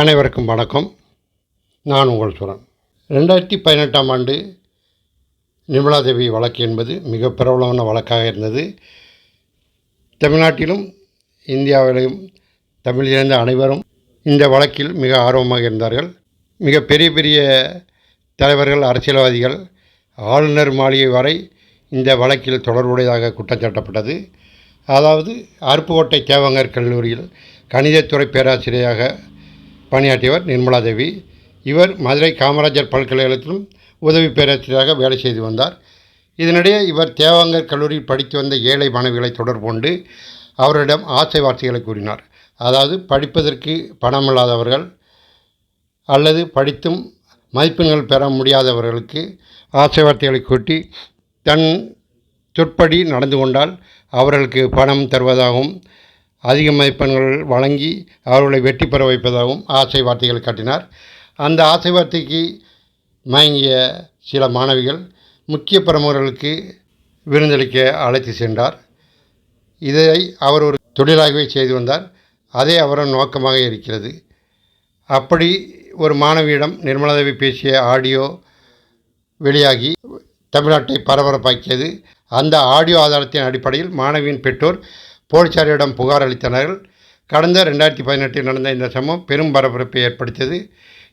அனைவருக்கும் வணக்கம். நான் உங்கள் சுரன். ரெண்டாயிரத்தி பதினெட்டாம் ஆண்டு நிர்மலாதேவி வழக்கு என்பது மிக பிரபலமான வழக்காக இருந்தது. தமிழ்நாட்டிலும் இந்தியாவிலும் தமிழ் இருந்த அனைவரும் இந்த வழக்கில் மிக ஆர்வமாக இருந்தார்கள். மிக பெரிய பெரிய தலைவர்கள் அரசியல்வாதிகள் ஆளுநர் மாளிகை வரை இந்த வழக்கில் தொடர்புடையதாக குற்றம் சாட்டப்பட்டது. அதாவது அருப்புக்கோட்டை தேவங்கர் கல்லூரியில் கணிதத்துறை பேராசிரியராக பணியாற்றியவர் நிர்மலா தேவி இவர் மதுரை காமராஜர் பல்கலைக்கழகத்திலும் உதவி பேராசிரியராக வேலை செய்து வந்தார். இதனிடையே இவர் தேவாங்கர் கல்லூரியில் படித்து வந்த ஏழை மாணவிகளை தொடர்பு கொண்டு அவரிடம் ஆசை வார்த்தைகளை கூறினார். அதாவது படிப்பதற்கு பணமில்லாதவர்கள் அல்லது படித்தும் மதிப்பெண்கள் பெற முடியாதவர்களுக்கு ஆசை வார்த்தைகளை கூட்டி தன் சொற்படி நடந்து கொண்டால் அவர்களுக்கு பணம் தருவதாகவும் அதிக மதிப்பெண்கள் வழங்கி அவர்களை வெற்றி பெற வைப்பதாகவும் ஆசை வார்த்தைகள் காட்டினார். அந்த ஆசை வார்த்தைக்கு மயங்கிய சில மாணவிகள் முக்கிய பிரமுகர்களுக்கு விருந்தளிக்க அழைத்து சென்றார். இதை அவர் ஒரு தொழிலாகவே செய்து வந்தார். அதே அவரின் நோக்கமாக இருக்கிறது. அப்படி ஒரு மாணவியிடம் நிர்மலாதேவி பேசிய ஆடியோ வெளியாகி தமிழ்நாட்டை பரபரப்பாக்கியது. அந்த ஆடியோ ஆதாரத்தின் அடிப்படையில் மாணவியின் பெற்றோர் போலீசாரிடம் புகார் அளித்தனர் கடந்த ரெண்டாயிரத்தி பதினெட்டில் நடந்த இந்த சம்பவம் பெரும் பரபரப்பை ஏற்படுத்தியது.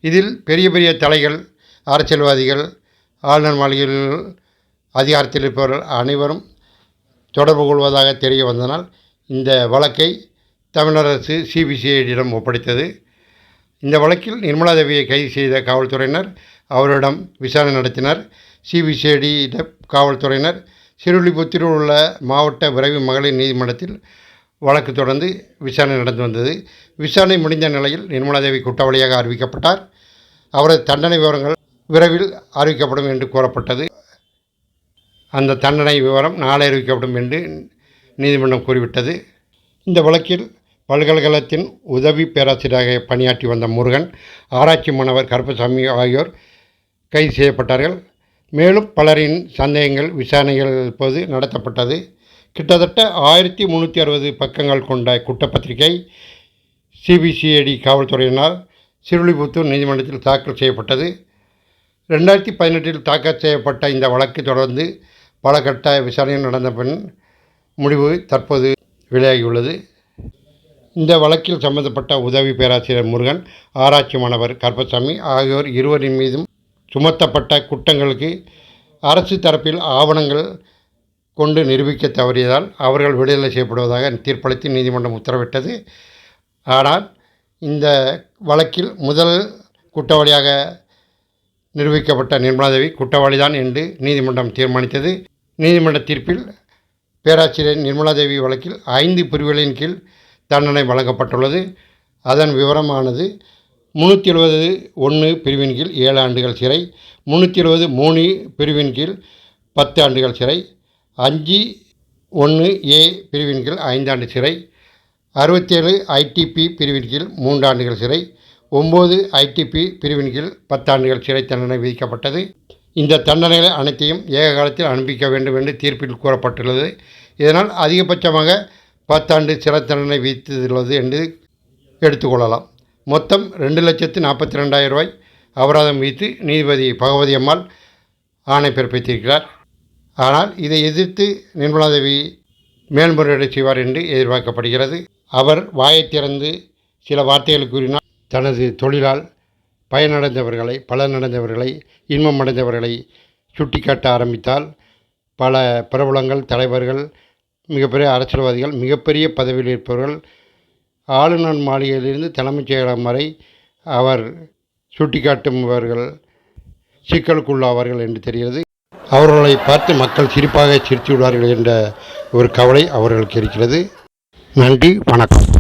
இதில் பெரிய பெரிய தலைகள் அரசியல்வாதிகள் ஆளுநர் மாளிகையில் அதிகாரத்தில் இருப்பவர்கள் அனைவரும் தொடர்பு கொள்வதாக தெரிய வந்தனால் இந்த வழக்கை தமிழரசு சிபிசிஐடியிடம் ஒப்படைத்தது. இந்த வழக்கில் நிர்மலா தேவியை கைது செய்த காவல்துறையினர் அவரிடம் விசாரணை நடத்தினர். சிபிசிஐடியிட காவல்துறையினர் சிறுவில்லிபுத்தூரில் உள்ள மாவட்ட விரைவு மகளிர் நீதிமன்றத்தில் வழக்கு தொடர்ந்து விசாரணை நடந்து வந்தது. விசாரணை முடிந்த நிலையில் நிர்மலாதேவி குற்றவாளியாக அறிவிக்கப்பட்டார். அவரது தண்டனை விவரங்கள் விரைவில் அறிவிக்கப்படும் என்று கூறப்பட்டது. அந்த தண்டனை விவரம் நாளை அறிவிக்கப்படும் என்று நீதிமன்றம் கூறிவிட்டது. இந்த வழக்கில் பல்கலைக்கழகத்தின் உதவி பேராசிரியராக பணியாற்றி வந்த முருகன் ஆராய்ச்சி மாணவர் கருப்பசாமி ஆகியோர் கைது செய்யப்பட்டார்கள். மேலும் பலரின் சந்தேகங்கள் விசாரணைகள் போது நடத்தப்பட்டது. கிட்டத்தட்ட ஆயிரத்தி முந்நூற்றி அறுபது பக்கங்கள் கொண்ட குற்றப்பத்திரிகை சிபிசிஐடி காவல்துறையினால் சிறுலிபுத்தூர் நீதிமன்றத்தில் தாக்கல் செய்யப்பட்டது. ரெண்டாயிரத்தி பதினெட்டில் தாக்கல் செய்யப்பட்ட இந்த வழக்கு தொடர்ந்து பல கட்ட விசாரணை நடந்த பின் முடிவு தற்போது வெளியாகியுள்ளது. இந்த வழக்கில் சம்பந்தப்பட்ட உதவி பேராசிரியர் முருகன் ஆராய்ச்சி மாணவர் கருப்பசாமி ஆகியோர் இருவரின் மீதும் சுமத்தப்பட்ட குற்றங்களுக்கு அரசு தரப்பில் ஆவணங்கள் கொண்டு நிரூபிக்க தவறியதால் அவர்கள் விடுதலை செய்யப்படுவதாக தீர்ப்பளித்து நீதிமன்றம் உத்தரவிட்டது. ஆனால் இந்த வழக்கில் முதல் குற்றவாளியாக நிரூபிக்கப்பட்ட நிர்மலாதேவி குற்றவாளிதான் என்று நீதிமன்றம் தீர்மானித்தது. நீதிமன்ற தீர்ப்பில் பேராசிரியர் நிர்மலாதேவி வழக்கில் ஐந்து பிரிவுகளின் கீழ் தண்டனை வழங்கப்பட்டுள்ளது. அதன் விவரமானது முந்நூற்றி எழுபது ஒன்று பிரிவின் கீழ் ஏழு ஆண்டுகள் சிறை முந்நூற்றி எழுபது மூணு பிரிவின் கீழ் பத்து ஆண்டுகள் சிறை அஞ்சு ஒன்று ஏ பிரிவின் கீழ் ஐந்தாண்டு சிறை அறுபத்தேழு ஐடிபி பிரிவின் கீழ் மூன்று ஆண்டுகள் சிறை ஒம்பது ஐடிபி பிரிவின் கீழ் பத்தாண்டுகள் சிறை தண்டனை விதிக்கப்பட்டது. இந்த தண்டனைகளை அனைத்தையும் ஏக காலத்தில் அனுப்பிக்க வேண்டும் என்று தீர்ப்பில் கூறப்பட்டுள்ளது. இதனால் அதிகபட்சமாக பத்தாண்டு சிறை தண்டனை விதித்துள்ளது என்று எடுத்துக்கொள்ளலாம் மொத்தம் ரெண்டு லட்சத்து நாற்பத்தி ரெண்டாயிரம் ரூபாய் அபராதம் விதித்து நீதிபதி பகவதி அம்மாள் ஆணை பிறப்பித்திருக்கிறார். ஆனால் இதை எதிர்த்து நிர்மலாதேவி மேல்முறையீடு செய்வார் என்று எதிர்பார்க்கப்படுகிறது. அவர் வாயை திறந்து சில வார்த்தைகள் கூறினால் தனது தொழிலால் பயனடைந்தவர்களை பலனடைந்தவர்களை இன்பம் அடைந்தவர்களை சுட்டிக்காட்ட ஆரம்பித்தால் பல பிரபலங்கள் தலைவர்கள் மிகப்பெரிய அரசியல்வாதிகள் மிகப்பெரிய பதவியில் இருப்பவர்கள் ஆளுநர் மாளிகையிலிருந்து தலைமைச் செயலகம் வரை அவர் சுட்டிக்காட்டுபவர்கள் சிக்கலுக்குள்ளாவார்கள் என்று தெரிகிறது. அவர்களை பார்த்து மக்கள் சிரிப்பாக சிரித்து விடுவார்கள் என்ற ஒரு கவலை அவர்களுக்கு இருக்கிறது. நன்றி வணக்கம்.